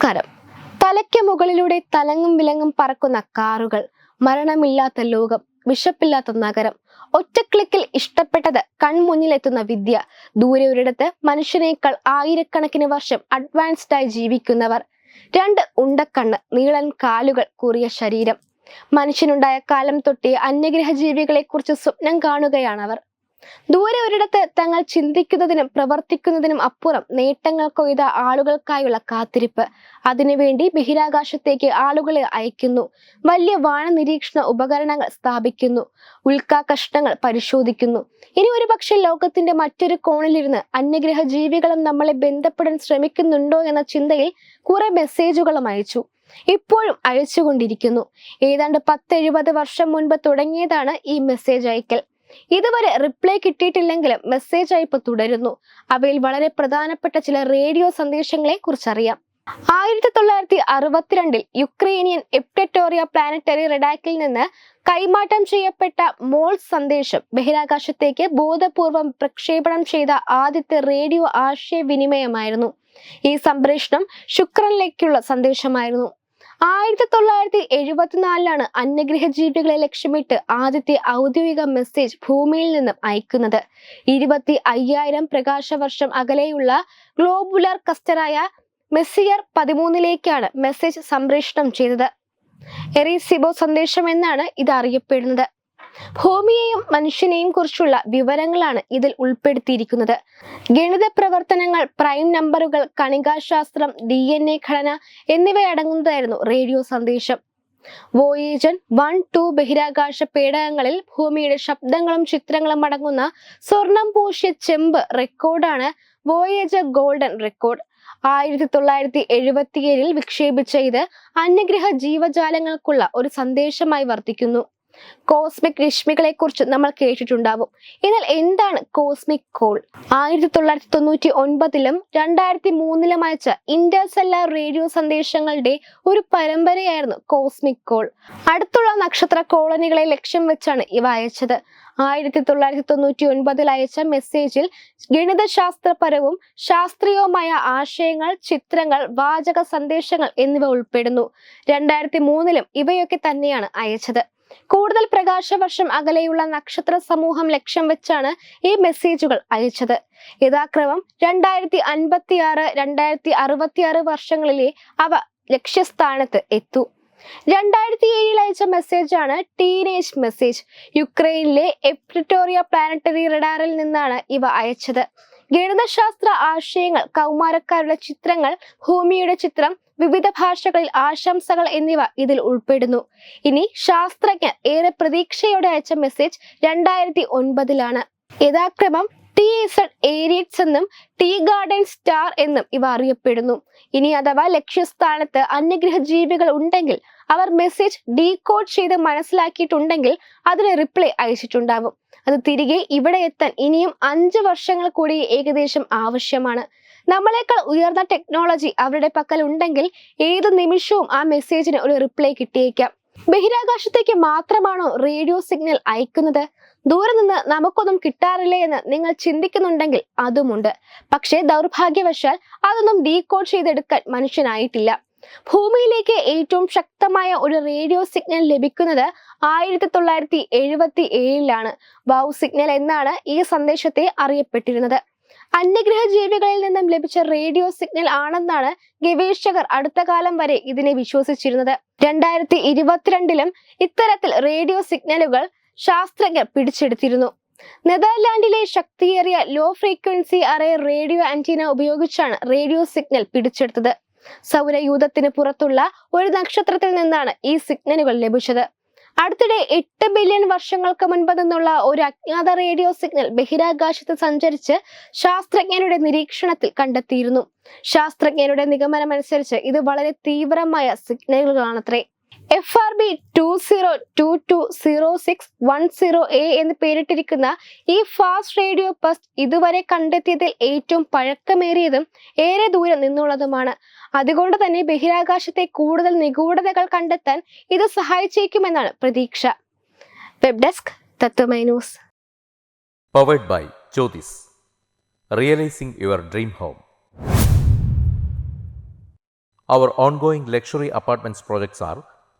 നമസ്കാരം തലയ്ക്ക് മുകളിലൂടെ തലങ്ങും വിലങ്ങും പറക്കുന്ന കാറുകൾ മരണമില്ലാത്ത ലോകം വിശപ്പില്ലാത്ത നഗരം ഒറ്റക്ലിക്കിൽ ഇഷ്ടപ്പെട്ടത് കൺമുന്നിലെത്തുന്ന വിദ്യ ദൂരെ ഒരിടത്ത് മനുഷ്യനേക്കാൾ ആയിരക്കണക്കിന് വർഷം അഡ്വാൻസ്ഡായി ജീവിക്കുന്നവർ രണ്ട് ഉണ്ടക്കണ്ണ് നീളൻ കാലുകൾ കൂറിയ ശരീരം. മനുഷ്യനുണ്ടായ കാലം തൊട്ടേ അന്യഗ്രഹ ജീവികളെ കുറിച്ച് സ്വപ്നം കാണുകയാണവർ. ദൂരെ ഒരിടത്ത് തങ്ങൾ ചിന്തിക്കുന്നതിനും പ്രവർത്തിക്കുന്നതിനും അപ്പുറം നേട്ടങ്ങൾ കൊയ്ത ആളുകൾക്കായുള്ള കാത്തിരിപ്പ്. അതിനുവേണ്ടി ബഹിരാകാശത്തേക്ക് ആളുകളെ അയക്കുന്നു. വലിയ വാണ നിരീക്ഷണ ഉപകരണങ്ങൾ സ്ഥാപിക്കുന്നു. ഉൽക്കാകഷ്ടങ്ങൾ പരിശോധിക്കുന്നു. ഇനി ഒരു പക്ഷെ ലോകത്തിന്റെ മറ്റൊരു കോണിലിരുന്ന് അന്യഗ്രഹ ജീവികളും നമ്മളെ ബന്ധപ്പെടാൻ ശ്രമിക്കുന്നുണ്ടോ എന്ന ചിന്തയിൽ കുറെ മെസ്സേജുകളും അയച്ചു. ഇപ്പോഴും അയച്ചുകൊണ്ടിരിക്കുന്നു. ഏതാണ്ട് പത്തെഴുപത് വർഷം മുൻപ് തുടങ്ങിയതാണ് ഈ മെസ്സേജ് അയക്കൽ. ഇതുവരെ റിപ്ലൈ കിട്ടിയിട്ടില്ലെങ്കിലും മെസ്സേജ് അയപ്പ് തുടരുന്നു. അവയിൽ വളരെ പ്രധാനപ്പെട്ട ചില റേഡിയോ സന്ദേശങ്ങളെ കുറിച്ചറിയാം. ആയിരത്തി തൊള്ളായിരത്തി അറുപത്തിരണ്ടിൽ യുക്രൈനിയൻ എപ്റ്ററ്റോറിയ പ്ലാനറ്ററി റെഡാക്കിൽ നിന്ന് കൈമാറ്റം ചെയ്യപ്പെട്ട മോൾ സന്ദേശം ബഹിരാകാശത്തേക്ക് ബോധപൂർവം പ്രക്ഷേപണം ചെയ്ത ആദ്യത്തെ റേഡിയോ ആശയവിനിമയമായിരുന്നു. ഈ സംപ്രേഷണം ശുക്രനിലേക്കുള്ള സന്ദേശമായിരുന്നു. ആയിരത്തി തൊള്ളായിരത്തി എഴുപത്തിനാലിലാണ് അന്യഗ്രഹ ജീവികളെ ലക്ഷ്യമിട്ട് ആദ്യത്തെ ഔദ്യോഗിക മെസ്സേജ് ഭൂമിയിൽ നിന്നും അയക്കുന്നത്. ഇരുപത്തി അയ്യായിരം പ്രകാശ വർഷം അകലെയുള്ള ഗ്ലോബുലർ കസ്റ്ററായ മെസ്സിയർ പതിമൂന്നിലേക്കാണ് മെസ്സേജ് സംപ്രേഷണം ചെയ്തത്. എറിസിബോ സന്ദേശം എന്നാണ് ഇത് അറിയപ്പെടുന്നത്. ഭൂമിയെയും മനുഷ്യനെയും കുറിച്ചുള്ള വിവരങ്ങളാണ് ഇതിൽ ഉൾപ്പെടുത്തിയിരിക്കുന്നത്. ഗണിത പ്രവർത്തനങ്ങൾ പ്രൈം നമ്പറുകൾ കണികാശാസ്ത്രം ഡി എൻ എ ഘടന എന്നിവയടങ്ങുന്നതായിരുന്നു റേഡിയോ സന്ദേശം. വോയേജൻ വൺ ടു ബഹിരാകാശ പേടകങ്ങളിൽ ഭൂമിയുടെ ശബ്ദങ്ങളും ചിത്രങ്ങളും അടങ്ങുന്ന സ്വർണം പൂശിയ ചെമ്പ് റെക്കോർഡാണ് വോയേജർ ഗോൾഡൻ റെക്കോർഡ്. ആയിരത്തി തൊള്ളായിരത്തി എഴുപത്തിയേഴിൽ വിക്ഷേപിച്ച ഇത് അന്യഗ്രഹ ജീവജാലങ്ങൾക്കുള്ള ഒരു സന്ദേശമായി വർത്തിക്കുന്നു. കോസ്മിക് രശ്മികളെ കുറിച്ച് നമ്മൾ കേട്ടിട്ടുണ്ടാവും. എന്നാൽ എന്താണ് കോസ്മിക് കോൾ? ആയിരത്തി തൊള്ളായിരത്തി തൊണ്ണൂറ്റി ഒൻപതിലും രണ്ടായിരത്തി മൂന്നിലും അയച്ച ഇന്റർസെല്ലാർ റേഡിയോ സന്ദേശങ്ങളുടെ ഒരു പരമ്പരയായിരുന്നു കോസ്മിക് കോൾ. അടുത്തുള്ള നക്ഷത്ര കോളനികളെ ലക്ഷ്യം വെച്ചാണ് ഇവ അയച്ചത്. ആയിരത്തി തൊള്ളായിരത്തി തൊണ്ണൂറ്റി ഒൻപതിൽ അയച്ച മെസ്സേജിൽ ഗണിതശാസ്ത്രപരവും ശാസ്ത്രീയവുമായ ആശയങ്ങൾ ചിത്രങ്ങൾ വാചക സന്ദേശങ്ങൾ എന്നിവ ഉൾപ്പെടുന്നു. രണ്ടായിരത്തി മൂന്നിലും ഇവയൊക്കെ തന്നെയാണ് അയച്ചത്. കൂടുതൽ പ്രകാശവർഷം അകലെയുള്ള നക്ഷത്ര സമൂഹം ലക്ഷ്യം വെച്ചാണ് ഈ മെസ്സേജുകൾ അയച്ചത്. യഥാക്രമം രണ്ടായിരത്തി അൻപത്തി ആറ് രണ്ടായിരത്തി അറുപത്തി ആറ് വർഷങ്ങളിലെ അവ ലക്ഷ്യസ്ഥാനത്ത് എത്തു. രണ്ടായിരത്തി ഏഴിൽ അയച്ച മെസ്സേജാണ് ടീനേജ് മെസ്സേജ് യുക്രൈനിലെ എപ്രിറ്റോറിയ പ്ലാനറ്ററി റഡാറിൽ നിന്നാണ് ഇവ അയച്ചത്. ഗണിതശാസ്ത്ര ആശയങ്ങൾ കൗമാരക്കാരുടെ ചിത്രങ്ങൾ ഭൂമിയുടെ ചിത്രം വിവിധ ഭാഷകളിൽ ആശംസകൾ എന്നിവ ഇതിൽ ഉൾപ്പെടുന്നു. ഇനി ശാസ്ത്രജ്ഞർ ഏറെ പ്രതീക്ഷയോടെ അയച്ച മെസ്സേജ് രണ്ടായിരത്തി ഒൻപതിലാണ് യഥാക്രമം ടി എസഡ് ഏരിയറ്റ്സ് എന്നും ടീ ഗാർഡൻ സ്റ്റാർ എന്നും ഇവ അറിയപ്പെടുന്നു. ഇനി അഥവാ ലക്ഷ്യസ്ഥാനത്ത് അന്യഗ്രഹ ജീവികൾ ഉണ്ടെങ്കിൽ അവർ മെസ്സേജ് ഡീകോഡ് ചെയ്ത് മനസ്സിലാക്കിയിട്ടുണ്ടെങ്കിൽ അതിന് റിപ്ലൈ അയച്ചിട്ടുണ്ടാവും. അത് തിരികെ ഇവിടെ എത്താൻ ഇനിയും അഞ്ച് വർഷങ്ങൾ കൂടി ഏകദേശം ആവശ്യമാണ്. നമ്മളെക്കാൾ ഉയർന്ന ടെക്നോളജി അവരുടെ പക്കൽ ഉണ്ടെങ്കിൽ ഏത് നിമിഷവും ആ മെസ്സേജിന് ഒരു റിപ്ലൈ കിട്ടിയേക്കാം. ബഹിരാകാശത്തേക്ക് മാത്രമാണോ റേഡിയോ സിഗ്നൽ അയക്കുന്നത്? ദൂരെ നിന്ന് നമുക്കൊന്നും കിട്ടാറില്ലേ എന്ന് നിങ്ങൾ ചിന്തിക്കുന്നുണ്ടെങ്കിൽ അതുമുണ്ട്. പക്ഷേ ദൗർഭാഗ്യവശാൽ അതൊന്നും ഡീകോഡ് ചെയ്തെടുക്കാൻ മനുഷ്യനായിട്ടില്ല. ഭൂമിയിലേക്ക് ഏറ്റവും ശക്തമായ ഒരു റേഡിയോ സിഗ്നൽ ലഭിക്കുന്നത് ആയിരത്തി തൊള്ളായിരത്തി എഴുപത്തി ഏഴിലാണ് വൗ സിഗ്നൽ എന്നാണ് ഈ സന്ദേശത്തെ അറിയപ്പെട്ടിരുന്നത്. അന്യഗ്രഹ ജീവികളിൽ നിന്നും ലഭിച്ച റേഡിയോ സിഗ്നൽ ആണെന്നാണ് ഗവേഷകർ അടുത്ത കാലം വരെ ഇതിനെ വിശ്വസിച്ചിരുന്നത്. രണ്ടായിരത്തി ഇരുപത്തിരണ്ടിലും ഇത്തരത്തിൽ റേഡിയോ സിഗ്നലുകൾ ശാസ്ത്രജ്ഞർ പിടിച്ചെടുത്തിരുന്നു. നെതർലാൻഡിലെ ശക്തിയേറിയ low frequency array radio antenna ഉപയോഗിച്ചാണ് റേഡിയോ സിഗ്നൽ പിടിച്ചെടുത്തത്. സൗരയൂഥത്തിന് പുറത്തുള്ള ഒരു നക്ഷത്രത്തിൽ നിന്നാണ് ഈ സിഗ്നലുകൾ ലഭിച്ചത്. അടുത്തിടെ എട്ട് ബില്യൺ വർഷങ്ങൾക്ക് മുൻപ് നിന്നുള്ള ഒരു അജ്ഞാത റേഡിയോ സിഗ്നൽ ബഹിരാകാശത്ത് സഞ്ചരിച്ച് ശാസ്ത്രജ്ഞരുടെ നിരീക്ഷണത്തിൽ കണ്ടെത്തിയിരുന്നു. ശാസ്ത്രജ്ഞരുടെ നിഗമനമനുസരിച്ച് ഇത് വളരെ തീവ്രമായ സിഗ്നലുകളാണത്രേ. F R B two zero two two zero six one zero A എന്ന് പേരിട്ടിരിക്കുന്ന ഈ ഫാസ്റ്റ് റേഡിയോ പസ്റ്റ് ഇതുവരെ കണ്ടെത്തിയതിൽ ഏറ്റവും പഴക്കമേറിയതും ഏറെ ദൂരം നിന്നുള്ളതുമാണ്. അതുകൊണ്ട് തന്നെ ബഹിരാകാശത്തെ കൂടുതൽ നിഗൂഢതകൾ കണ്ടെത്താൻ ഇത് സഹായിച്ചേക്കുമെന്നാണ് പ്രതീക്ഷ. Web desk Tatwamayi news powered by Jyothis realizing your dream home Our ongoing luxury apartments projects are